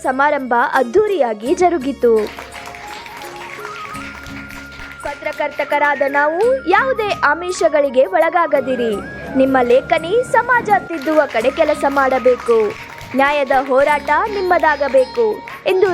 ಸಮಾರಂಭ ಅದ್ಧೂರಿಯಾಗಿ ಜರುಗಿತು. ಪತ್ರಕರ್ತಕರಾದ ನಾವು ಯಾವುದೇ ಆಮಿಷಗಳಿಗೆ ಒಳಗಾಗದಿರಿ. ನಿಮ್ಮ ಲೇಖನಿ ಸಮಾಜ ತಿದ್ದುವ ಕಡೆ ಕೆಲಸ ಮಾಡಬೇಕು. ನ್ಯಾಯದ ಹೋರಾಟ ನಿಮ್ಮದಾಗಬೇಕು. ಎಂದು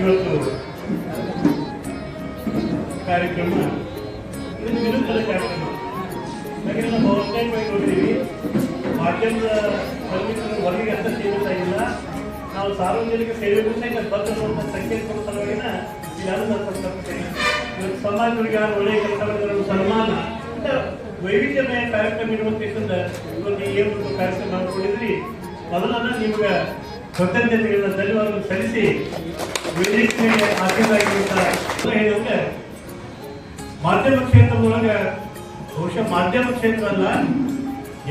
ಇವತ್ತು ಕಾರ್ಯಕ್ರಮ ಇದು ವಿರುದ್ಧದ ಕಾರ್ಯಕ್ರಮ. ಯಾಕಂದ್ರೆ ನಾವು ನೋಡಿದ್ದೀವಿ ಮಾಧ್ಯಮದ ಹೊರಗೆ ಅಂತ ಇಲ್ಲ ನಾವು ಸಾರ್ವಜನಿಕ ಸೇವೆಗಳನ್ನ ಇಲ್ಲಿ ಬರ್ತಕ್ಕಂಥ ಸಂಕೇತ ಸಲುವಾಗಿನ ಸಮಾಜಗಳಿಗೆ ಯಾರು ಒಳ್ಳೆಯ ಕೆಲಸ ಮಾಡಿದ್ರು ಸನ್ಮಾನ ವೈವಿಧ್ಯಮಯ ಕಾರ್ಯಕ್ರಮ ಇರುವಂತಿದ್ದ ಇವತ್ತು ಏನು ಕಾರ್ಯಕ್ರಮ ಮಾಡಿಕೊಂಡಿದ್ರಿ ಮೊದಲನ್ನ ನಿಮ್ಗೆ ಕೃತಜ್ಞತೆಗಳನ್ನ ಧನ್ಯವಾದಗಳು ಸಲ್ಲಿಸಿ ವೇದಿಕೆ ಆಶೀರ್ವಾದ ಹೇಳಿದ್ರೆ ಮಾಧ್ಯಮ ಕ್ಷೇತ್ರದೊಳಗೆ ಬಹುಶಃ ಮಾಧ್ಯಮ ಕ್ಷೇತ್ರ ಅಲ್ಲ,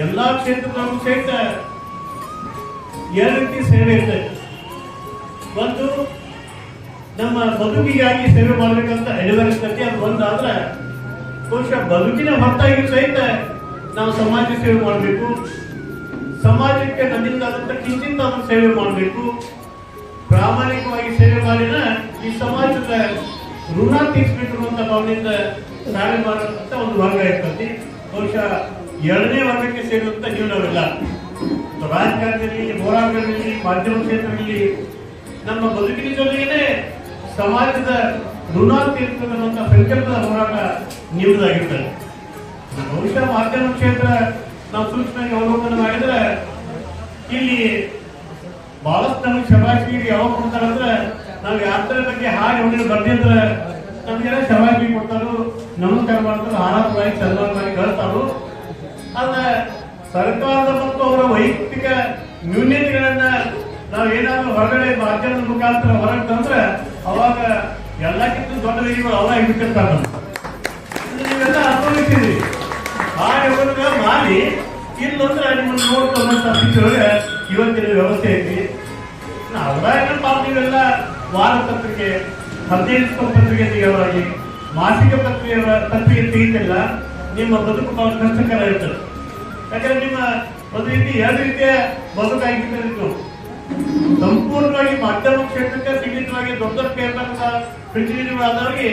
ಎಲ್ಲಾ ಕ್ಷೇತ್ರದಲ್ಲೂ ಸಹಿತ ಎರಡು ರೀತಿ ಸೇವೆ ಇರ್ತದೆ. ಒಂದು ನಮ್ಮ ಬದುಕಿಗಾಗಿ ಸೇವೆ ಮಾಡಬೇಕಂತ ಅನಿವಾರ್ಯತೆ ಅದು ಬಂದಾದ್ರೆ ಬಹುಶಃ ಬದುಕಿನ ಹೊರತಾಗಿ ಸಹಿತ ನಾವು ಸಮಾಜ ಸೇವೆ ಮಾಡಬೇಕು. ಸಮಾಜಕ್ಕೆ ನಮ್ಮಿಂದಾದಂಥ ಕಿಂಚಿಂತ ಸೇವೆ ಮಾಡಬೇಕು. ಪ್ರಾಮಾಣಿಕವಾಗಿ ಸೇವೆ ಮಾಡಿನ ಈ ಸಮಾಜದ ಋಣ ತೀರಿಸಬೇಕು ಭಾವನೆಯಿಂದ ಸೇವೆ ಮಾಡುವಂತ ಒಂದು ವರ್ಗ ಇರ್ತದೆ. ಬಹುಶಃ ಎರಡನೇ ವರ್ಗಕ್ಕೆ ಸೇರಿದಂತ ನೀವು ನಾವೆಲ್ಲ ರಾಜಕಾರಣದಲ್ಲಿ ಹೋರಾಟಗಳಲ್ಲಿ ಮಾಧ್ಯಮ ಕ್ಷೇತ್ರದಲ್ಲಿ ನಮ್ಮ ಬದುಕಿನ ಜೊತೆಗೇನೆ ಸಮಾಜದ ಋಣ ತೀರಿಸಬೇಕನ್ನುವಂತ ಸಂಕಲ್ಪದ ಹೋರಾಟ ನಿಮ್ಮದಾಗಿರ್ತದೆ ಬಹುಶಃ ಮಾಧ್ಯಮ ಕ್ಷೇತ್ರ ನಾವು ಸೂಕ್ಷ್ಮವಾಗಿ ಅವಲೋಕನ ಮಾಡಿದ್ರೆ ಇಲ್ಲಿ ಬಹಳಷ್ಟು ನಮಗೆ ಶಬಾಷಿ ಯಾವಾಗ ಕೊಡ್ತಾರಂದ್ರೆ ನಾವು ಯಾತ್ರೆ ಬಗ್ಗೆ ಹಾಗೆ ಅವನಿಗೆ ಬರ್ದಿದ್ರೆ ನಮಗೆಲ್ಲ ಶಬಾಷಿ ಕೊಡ್ತಾರೋ, ನಮಸ್ಕಾರ ಮಾಡ್ತಾರೆ, ಆರಾಮವಾಗಿ ಸನ್ಮಾನ ಮಾಡಿ ಆದ್ರೆ ಸರ್ಕಾರದ ಮತ್ತು ಅವರ ವೈಯಕ್ತಿಕ ನ್ಯೂನ್ಯತೆಗಳನ್ನ ನಾವು ಏನಾದ್ರೂ ಹೊರಗಡೆ ಮಾಧ್ಯಮದ ಮುಖಾಂತರ ಹೊರಗೆ ತಂದ್ರೆ ಅವಾಗ ಎಲ್ಲಕ್ಕಿಂತ ದೊಡ್ಡ ರೀತಿಗಳು ಅವ ಹಿಡ್ಕಿರ್ತಾರೆ ನೀವೆಲ್ಲ ಅನುಭವಿಸಿದ್ರಿ ಆ ಯೋಗ ಮಾಡಿ, ಇಲ್ಲಂದ್ರೆ ನಿಮ್ಮನ್ನು ನೋಡ್ಕೊಂಡಂತ ಸ್ಥಿತಿಯೊಳಗೆ ಇವತ್ತಿನ ವ್ಯವಸ್ಥೆ ಐತಿ. ಅವರ ಪಾಪ ನೀವೆಲ್ಲ ವಾರ ಪತ್ರಿಕೆ, ಹದಿನೈದು ಪತ್ರಿಕೆ ತೆಗೆಯೋರಾಗಿ ಮಾಸಿಕ ಪತ್ರಿಕೆ ಪತ್ರಿಕೆ ತೆಗಿತಿಲ್ಲ ನಿಮ್ಮ ಬದುಕು ಬಹಳ ಕಷ್ಟಕರ ಇರ್ತದೆ. ಯಾಕಂದ್ರೆ ನಿಮ್ಮ ಒಂದು ರೀತಿ ಎರಡು ರೀತಿಯ ಬದುಕಾಗಿತ್ತು ಸಂಪೂರ್ಣವಾಗಿ ಮಧ್ಯಮ ಕ್ಷೇತ್ರಕ್ಕೆ ಸೀಮಿತವಾಗಿ ದೊಡ್ಡ ಪೇಪರ್ನ ಪ್ರತಿನಿಧಿಗಳಾದವರಿಗೆ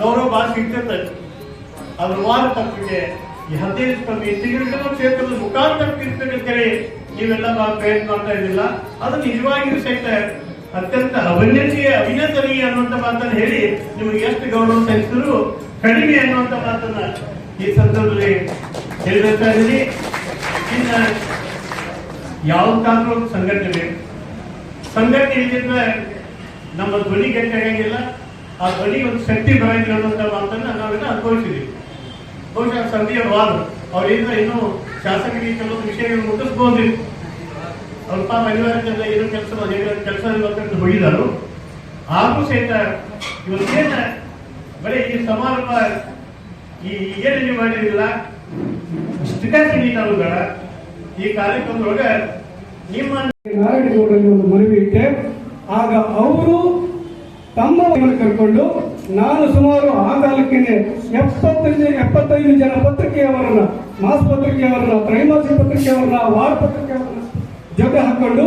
ಗೌರವ ಭಾಳ ಸಿಗ್ತಿರ್ತದೆ ಅದ್ರ ವಾರ ಪತ್ರಿಕೆ ಈ ಹದಿನೈದು ಸ್ಪರ್ಧೆ ತಿಂಗಳ ಕ್ಷೇತ್ರದ ಮುಖಾಂತರ ನೀವೆಲ್ಲ ಪ್ರಯತ್ನ ಮಾಡ್ತಾ ಇದ್ದಿಲ್ಲ ಅದು ನಿಜವಾಗಿಯೂ ಸಹಿತ ಅತ್ಯಂತ ಅಭಿನಂದನೀಯ ಅಭಿನಂದನೀಯ ಅನ್ನುವಂಥ ಮಾತನ್ನು ಹೇಳಿ ನಿಮಗೆ ಎಷ್ಟು ಗೌರವ ಸಲ್ಲಿಸಿದ್ರು ಕಡಿಮೆ ಅನ್ನುವಂಥ ಮಾತನ್ನ ಈ ಸಂದರ್ಭದಲ್ಲಿ ಹೇಳ್ತಾ ಇದ್ದೀನಿ ಇನ್ನ ಯಾವ ಒಂದು ಸಂಘಟನೆ ಸಂಘಟನೆ ಇಲ್ಲದಿದ್ರೆ ನಮ್ಮ ಧ್ವನಿ ಗಟ್ಟಿಯಾಗಂಗಿಲ್ಲ ಆ ಧ್ವನಿ ಒಂದು ಶಕ್ತಿ ಬರಂಗಿಲ್ಲ ಅನ್ನುವಂಥ ಮಾತನ್ನ ನಾವೆಲ್ಲ ಅನುಭವಿಸಿದ್ದೀವಿ ಬಹುಶಃ ಸಂಧಿಯ ವಾದ. ಅವರಿಂದ ಇನ್ನೂ ಶಾಸಕರಿಗೆ ವಿಷಯಗಳು ಮುಟ್ಟಿಸ್ಬೋದಿತ್ತು ಅವ್ರ ಪಾಪ ಅನಿವಾರ್ಯದಲ್ಲ ಏನೋ ಕೆಲಸ ಕೆಲಸ ಅಂತ ಹೋಗಿದ್ದಾರೆ. ಆದ್ರೂ ಸಹಿತ ಇವತ್ತೇನ ಬರೀ ಈ ಸಮಾರಂಭ ಈ ಏನು ನೀವು ಮಾಡಿರಲಿಲ್ಲ ನಾವು ಬೇಡ ಈ ಕಾರ್ಯಕ್ರಮದೊಳಗೆ ನಿಮ್ಮ ಒಂದು ಮನವಿ ಇಟ್ಟೆ ಆಗ ಅವರು ತಮ್ಮ ಕರ್ಕೊಂಡು ನಾನು ಸುಮಾರು ಆ ಕಾಲಕ್ಕೆ ಎಪ್ಪತ್ತೈದು ಎಪ್ಪತ್ತೈದು ಜನ ಪತ್ರಿಕೆಯವರನ್ನ, ಮಾಸ್ ಪತ್ರಿಕೆಯವರನ್ನ, ತ್ರೈಮಾಸಿಕ ಪತ್ರಿಕೆಯವರನ್ನ, ವಾರ ಪತ್ರಿಕೆಯವರನ್ನ ಜೊತೆ ಹಾಕೊಂಡು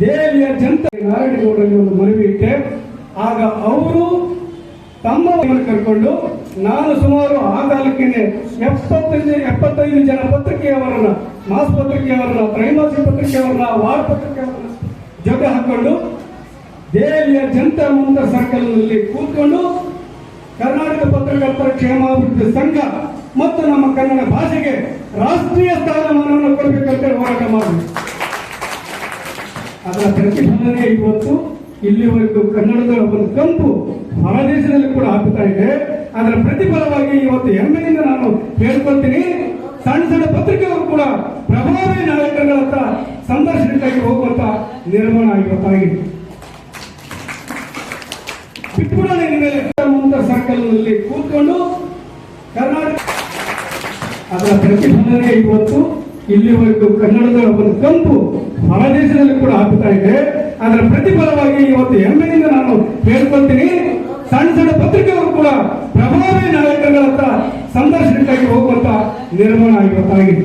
ದೆಹಲಿಯ ಜನತೆ ನಾರಾಯಣಗೌಡರಿಗೆ ಒಂದು ಮನವಿ ಇಟ್ಟೆ ಆಗ ಅವರು ತಮ್ಮ ಕರ್ಕೊಂಡು ನಾನು ಸುಮಾರು ಆ ಕಾಲಕ್ಕೆ ಎಪ್ಪತ್ತೈದು ಎಪ್ಪತ್ತೈದು ಜನ ಪತ್ರಿಕೆಯವರನ್ನ, ಮಾಸ್ ಪತ್ರಿಕೆಯವರನ್ನ, ತ್ರೈಮಾಸಿಕ ಪತ್ರಿಕೆಯವರನ್ನ, ವಾರ ಪತ್ರಿಕೆಯವರನ್ನ ಜೊತೆ ಹಾಕೊಂಡು ದೆಹಲಿಯ ಜನತಾ ಮುಂತ ಸರ್ಕಲ್ನಲ್ಲಿ ಕೂತ್ಕೊಂಡು ಕರ್ನಾಟಕ ಪತ್ರಕರ್ತರ ಕ್ಷೇಮಾಭಿವೃದ್ಧಿ ಸಂಘ ಮತ್ತು ನಮ್ಮ ಕನ್ನಡ ಭಾಷೆಗೆ ರಾಷ್ಟ್ರೀಯ ಸ್ಥಾನಮಾನವನ್ನು ಕೊಡಬೇಕಂತ ಹೋರಾಟ ಮಾಡಿ ಅದರ ಪ್ರತಿಫಲನೆ ಇವತ್ತು ಇಲ್ಲಿವರೆಗೂ ಕನ್ನಡದ ಒಂದು ಕಂಪು ಹೊರದೇಶದಲ್ಲಿ ಕೂಡ ಆಗ್ತಾ ಇದೆ. ಅದರ ಪ್ರತಿಫಲವಾಗಿ ಇವತ್ತು ಹೆಮ್ಮೆಯಿಂದ ನಾನು ಹೇಳ್ಕೊಳ್ತೀನಿ. ಸಣ್ಣ ಸಣ್ಣ ಪತ್ರಿಕೆಗಳು ಕೂಡ ಪ್ರಭಾವಿ ನಾಯಕರುಗಳತ್ತ ಸಂದರ್ಶನಕ್ಕಾಗಿ ಹೋಗುವಂತ ನಿರ್ಮಾಣ ಇವತ್ತಾಗಿದೆ ಬಿಟ್ಬಿಡೋಣ ಇನ್ಮೇಲೆ ಮುಂತ ಸರ್ಕಲ್ನಲ್ಲಿ ಕೂತ್ಕೊಂಡು ಕರ್ನಾಟಕ ಅದರ ಪ್ರತಿಫಲನೆ ಇವತ್ತು. ಇಲ್ಲಿವರೆಗೂ ಕನ್ನಡದ ಒಂದು ಕಂಪು ಹೊರದೇಶದಲ್ಲಿ ಕೂಡ ಹಾಕುತ್ತಾ ಇದೆ. ಅದರ ಪ್ರತಿಫಲವಾಗಿ ಇವತ್ತು ಹೆಮ್ಮೆಯಿಂದ ನಾನು ಹೇಳ್ಕೊಳ್ತೀನಿ. ಸಣ್ಣ ಸಣ್ಣ ಪತ್ರಿಕೆಗಳು ಕೂಡ ಪ್ರಭಾವಿ ನಾಯಕರುಗಳ ಹತ್ರ ಸಂದರ್ಶನಕ್ಕಾಗಿ ಹೋಗುವಂತ ನಿರ್ಮಾಣ ಇವತ್ತಾಗಿದೆ